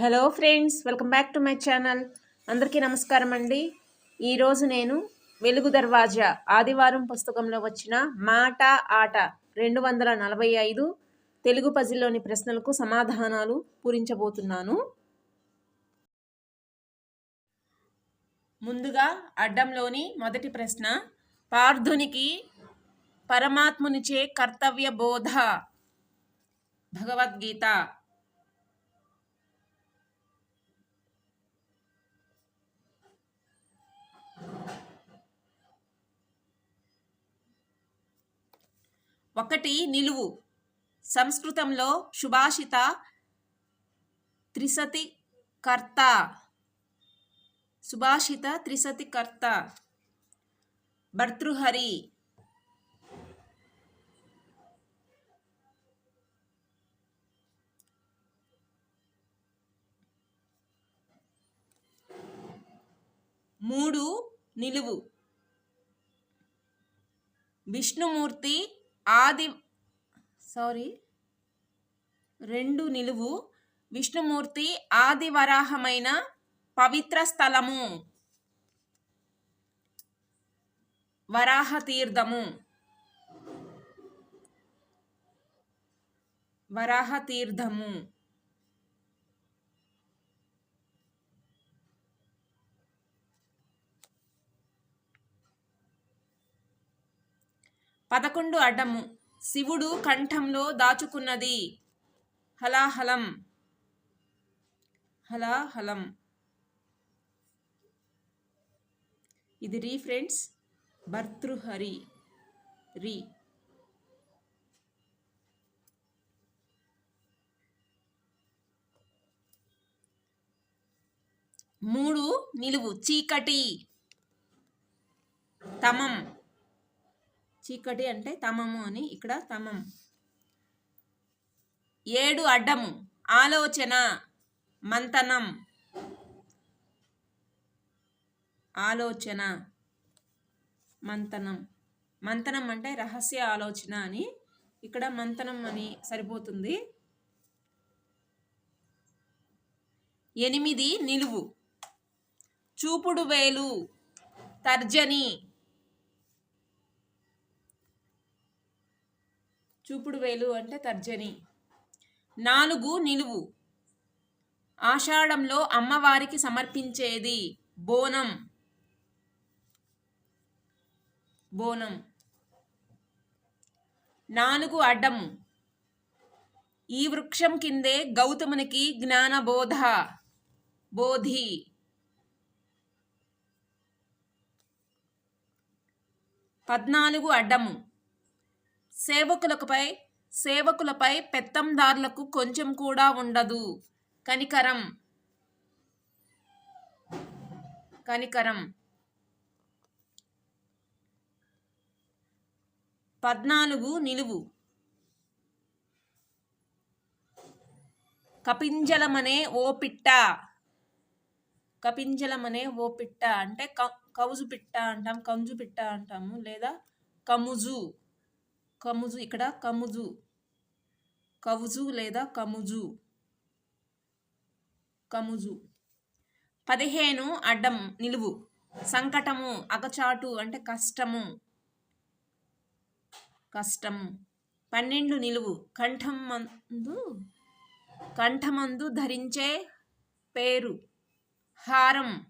Hello friends welcome back to my channel. అందరికీ నమస్కారం అండి. ఈరోజు నేను వెలుగు దర్వాజా ఆదివారం పుస్తకంలో వచ్చిన మాట ఆట రెండు వందల నలభై ఐదు తెలుగు పజిల్లోని ప్రశ్నలకు సమాధానాలు పూరించబోతున్నాను. ముందుగా అడ్డంలోని మొదటి ప్రశ్న పార్థునికి పరమాత్మునిచే కర్తవ్య బోధ భగవద్గీత. ఒకటి నిలువు. సంస్కృతంలో సుభాషిత త్రిసతి కర్త. సుభాషిత త్రిసతి కర్త. భర్తృహరి. మూడు నిలువు. విష్ణుమూర్తి ఆది సారీ రెండు నిలువు విష్ణుమూర్తి ఆదివరాహమైన పవిత్ర స్థలము. వరాహ తీర్థము వరాహ తీర్థము పదకొండు అడ్డము. శివుడు కంఠంలో దాచుకున్నది. హలాహలం. హలాహలం. ఇది రీ ఫ్రెండ్స్ భర్తృహరి. రీ. మూడు నిలువు. చీకటి. తమం. చీకటి అంటే తమము అని ఇక్కడ తమం. ఏడు అడ్డము ఆలోచన మంతనం. ఆలోచన మంతనం. మంతనం అంటే రహస్య ఆలోచన అని ఇక్కడ మంతనం అని సరిపోతుంది. ఎనిమిది నిలువు. చూపుడు వేలు తర్జని. చూపుడు వేలు అంటే తర్జని. నాలుగు నిలువు. ఆషాఢంలో అమ్మవారికి సమర్పించేది బోనం. బోనం. నాలుగు అడ్డము. ఈ వృక్షం కిందే గౌతమునికి జ్ఞానబోధ. బోధి. పద్నాలుగు అడ్డము. సేవకులపై సేవకులపై పెత్తందారులకు కొంచెం కూడా ఉండదు. కనికరం. కనికరం. పద్నాలుగు నిలువు. కపింజలమనే ఓ పిట్ట. కపింజలమనే ఓ పిట్ట అంటే కౌజు పిట్ట అంటాం కంజు పిట్ట అంటాము లేదా కముజు. కముజు ఇక్కడ కముజు. కవుజు లేదా కముజు. కముజు. పదిహేను అడ్డం నిలువు. సంకటము అగచాటు అంటే కష్టము. కష్టము. పన్నెండు నిలువు. కంఠం మందు కంఠమందు ధరించే పేరు. హారం.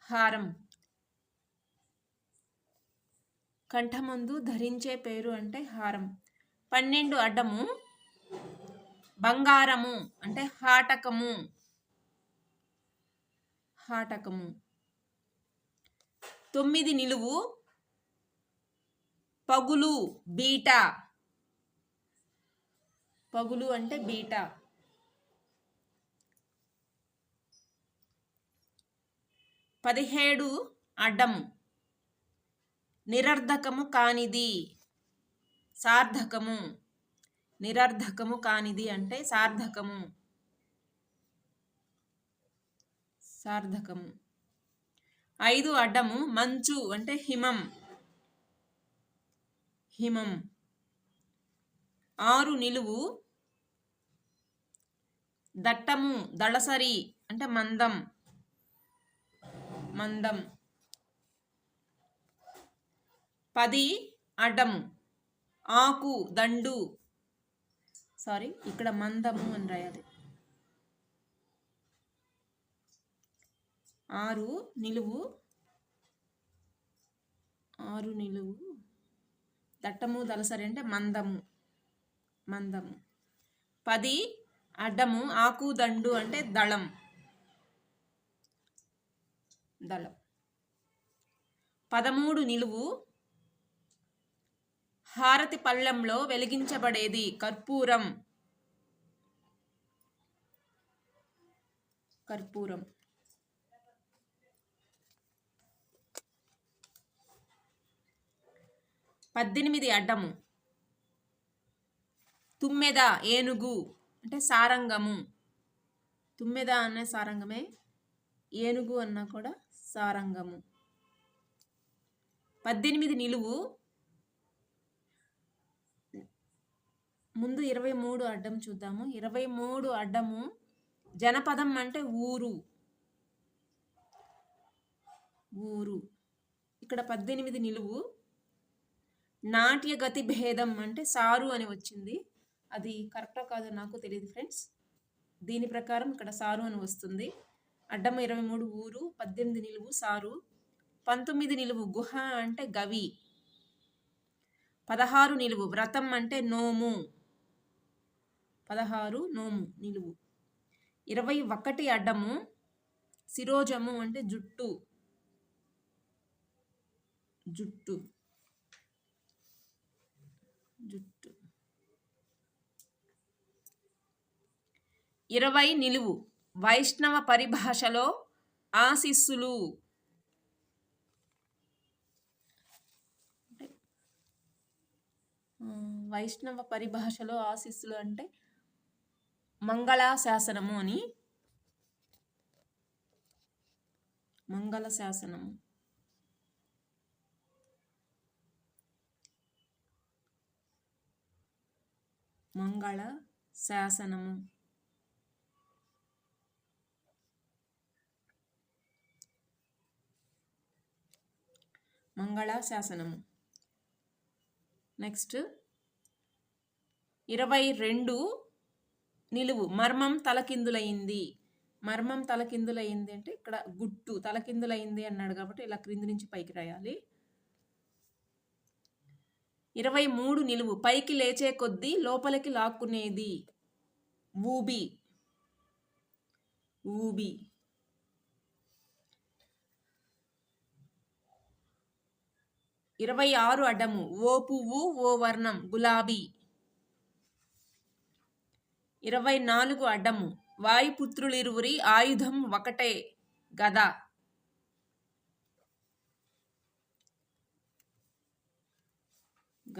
హారం. కంఠమందు ధరించే పేరు అంటే హారం. పన్నెండు అడ్డము బంగారము అంటే హాటకము. హాటకము. తొమ్మిది నిలువు పగులు బీట. పగులు అంటే బీట. పదిహేడు అడ్డము. నిరర్ధకము కానిది. సార్థకము. నిరర్ధకము కానిది అంటే సార్థకము. సార్థకము. ఐదు అడ్డము మంచు అంటే హిమం. హిమం. ఆరు నిలువు. దట్టము దళసరి అంటే మందం. మందం. పది అడ్డము ఆకు దండు. సారీ ఇక్కడ మందము అని రాయాలి. ఆరు నిలువు. ఆరు నిలువు. దట్టము దలసరి అంటే మందము. మందము. పది అడ్డము ఆకు దండు అంటే దళం. దళం. పదమూడు నిలువు. హారతి పళ్ళెంలో వెలిగించబడేది కర్పూరం. కర్పూరం. పద్దెనిమిది అడ్డము. తుమ్మెద ఏనుగు అంటే సారంగము. తుమ్మెద అనే సారంగమే ఏనుగు అన్నా కూడా సారంగము. పద్దెనిమిది నిలువు ముందు ఇరవై మూడు అడ్డం చూద్దాము. ఇరవై మూడు అడ్డము జనపదం అంటే ఊరు. ఊరు. ఇక్కడ పద్దెనిమిది నిలువు. నాట్య గతి భేదం అంటే సారు అని వచ్చింది. అది కరెక్టో కాదో నాకు తెలియదు ఫ్రెండ్స్. దీని ప్రకారం ఇక్కడ సారు అని వస్తుంది. అడ్డం ఇరవై మూడు ఊరు పద్దెనిమిది నిలువు సారు. పంతొమ్మిది నిలువు గుహ అంటే గవి. పదహారు నిలువు వ్రతం అంటే నోము. పదహారు నోము నిలువు. ఇరవై ఒకటి అడ్డము శిరోజము అంటే జుట్టు. జుట్టు. జుట్టు. ఇరవై నిలువు. వైష్ణవ పరిభాషలో ఆశిస్సులు. వైష్ణవ పరిభాషలో ఆశిస్సులు అంటే మంగళాశాసనము అని. మంగళ శాసనము మంగళ శాసనము మంగళ శాసనము నెక్స్ట్ ఇరవై రెండు నిలువు. మర్మం తలకిందులైంది. మర్మం తలకిందులైంది అంటే ఇక్కడ గుట్టు తలకిందులైంది అన్నాడు కాబట్టి ఇలా క్రింది నుంచి పైకి రాయాలి. ఇరవై మూడు నిలువు. పైకి లేచే కొద్దీ లోపలికి లాక్కునేది. ఊబి. ఊబి. ఇరవై ఆరు అడ్డము. ఓ పువ్వు ఓ వర్ణం గులాబీ. ఇరవై నాలుగు అడ్డము. వాయుపుత్రులిరువురి ఆయుధం ఒకటే గద.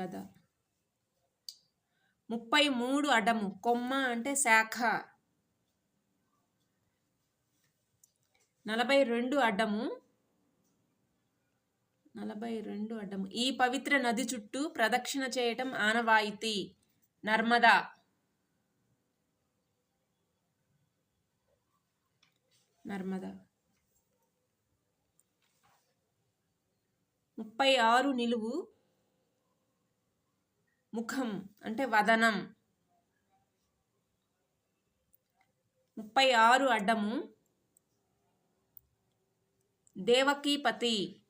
గద. ముప్పై మూడు అడ్డము. కొమ్మ అంటే శాఖ. నలభై రెండు అడ్డము. నలభై రెండు అడ్డము. ఈ పవిత్ర నది చుట్టూ ప్రదక్షిణ చేయటం ఆనవాయితీ. నర్మదా. నర్మదా. ముప్పై ఆరు నిలువు ముఖం అంటే వదనం. ముప్పై ఆరు అడ్డము దేవకీపతి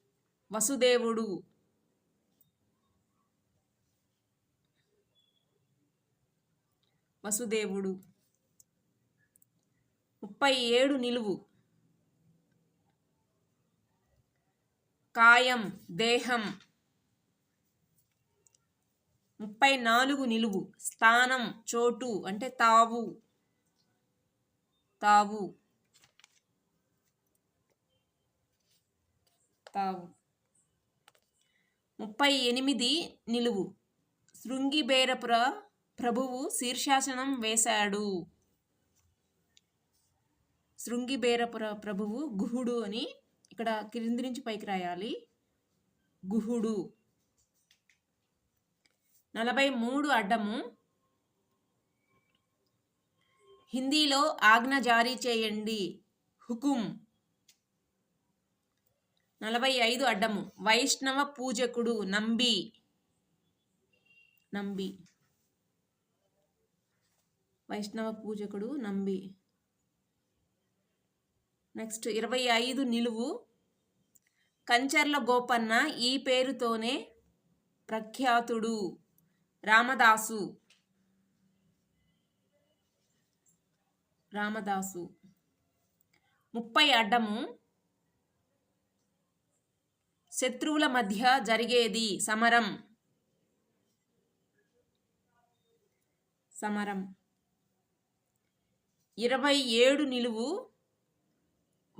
వసుదేవుడు. వసుదేవుడు. ముప్పై ఏడు నిలువు. కాయం దేహం. ముప్పై నాలుగు నిలువు. స్థానం చోటు. అంటే తావు. తావు. తావు. ముప్పై ఎనిమిది నిలువు. శృంగిబేరపుర ప్రభువు శీర్షాసనం వేశాడు. శృంగిబేరపుర ప్రభువు గుహుడు అని ఇక్కడ క్రింది నుంచి పైకి రాయాలి. గుహుడు. నలభై మూడు అడ్డము. హిందీలో ఆజ్ఞ జారీ చేయండి. హుకుం. నలభై ఐదు అడ్డము. వైష్ణవ పూజకుడు నంబి. నంబి. వైష్ణవ పూజకుడు నంబి. నెక్స్ట్ ఇరవై ఐదు నిలువు. కంచర్ల గోపన్న ఈ పేరుతోనే ప్రఖ్యాతుడు రామదాసు. రామదాసు. ముప్పై అడ్డము శత్రువుల మధ్య జరిగేది సమరం. సమరం. ఇరవై ఏడు నిలువు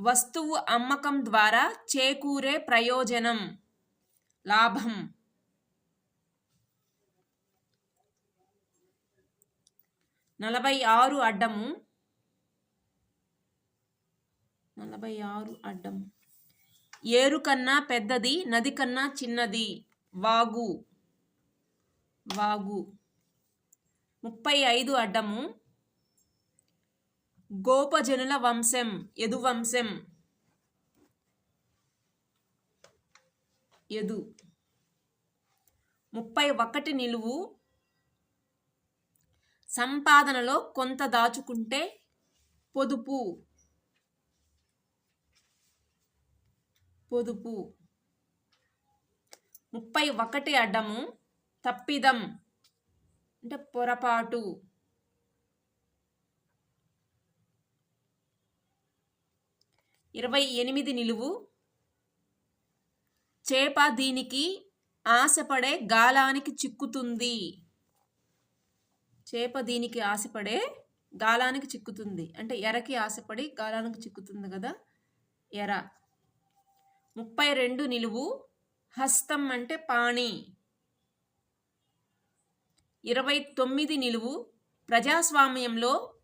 వస్తువు అమ్మకం ద్వారా చేకూరే ప్రయోజనం. లాభం. నలభై ఆరు అడ్డము. నలభై ఆరు అడ్డము. ఏరు కన్నా పెద్దది నది కన్నా చిన్నది. వాగు. వాగు. ముప్పై ఐదు అడ్డము. గోపజనుల వంశం యదువంశం యదు. ముప్పై ఒకటి నిలువు. సంపాదనలో కొంత దాచుకుంటే పొదుపు. పొదుపు. ముప్పై ఒకటి అడ్డము తప్పిదం. అంటే పొరపాటు. ఇరవై ఎనిమిది నిలువు. చేప దీనికి ఆశపడే గాలానికి చిక్కుతుంది. చేప దీనికి ఆశపడే గాలానికి చిక్కుతుంది. అంటే ఎరకి ఆశపడి గాలానికి చిక్కుతుంది కదా? ఎర. ముప్పై రెండు నిలువు. హస్తం అంటే పాణి. ఇరవై తొమ్మిది నిలువు. ప్రజాస్వామ్యంలో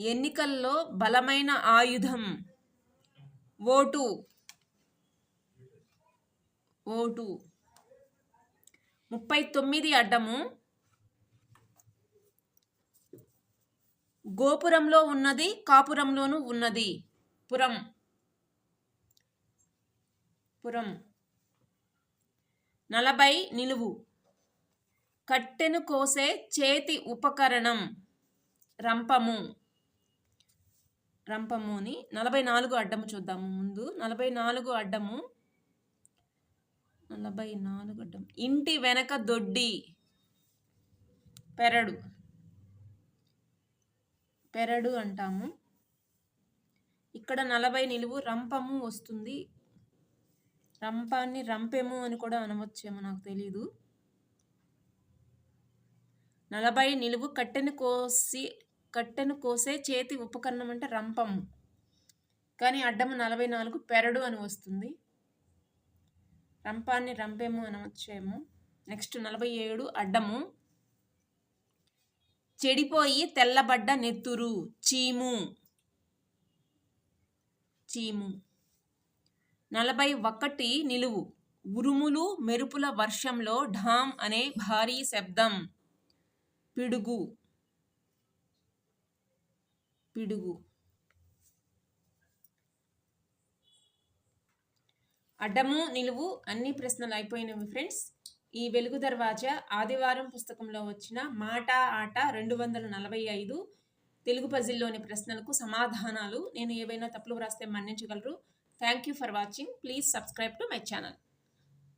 ఎన్నికల్లో బలమైన ఆయుధం. ఓటు. ఓటు. ముప్పై తొమ్మిది అడ్డము. గోపురంలో ఉన్నది కాపురంలోనూ ఉన్నది. పురం. పురం. నలభై నిలువు. కట్టెను కోసే చేతి ఉపకరణం. రంపము. రంపము అని నలభై నాలుగు అడ్డము చూద్దాము ముందు. నలభై నాలుగు అడ్డము. నలభై నాలుగు అడ్డం ఇంటి వెనక దొడ్డి. పెరడు. పెరడు అంటాము. ఇక్కడ నలభై నిలువు రంపము వస్తుంది. రంపాన్ని రంపెము అని కూడా అనవచ్చేమో నాకు తెలీదు. నలభై నిలువు కట్టెను కోసి కట్టెను కోసే చేతి ఉపకరణం అంటే రంపము. కానీ అడ్డము నలభై నాలుగు పెరడు అని వస్తుంది. రంపాన్ని రంపేము అనవచ్చేమో. నెక్స్ట్ నలభై ఏడు అడ్డము. చెడిపోయి తెల్లబడ్డ నెత్తురు చీము. చీము. నలభై ఒకటి నిలువు. ఉరుములు మెరుపుల వర్షంలో ఢామ్ అనే భారీ శబ్దం. పిడుగు. పిడుగు. అడ్డము నిలువు అన్ని ప్రశ్నలు అయిపోయినవి ఫ్రెండ్స్. ఈ వెలుగు దర్వాజా ఆదివారం పుస్తకంలో వచ్చిన మాట ఆట రెండు వందల నలభై ఐదు తెలుగు పజిల్లోని ప్రశ్నలకు సమాధానాలు నేను ఏవైనా తప్పులు వ్రాస్తే మన్నించగలరు. Thank you for watching please subscribe to my channel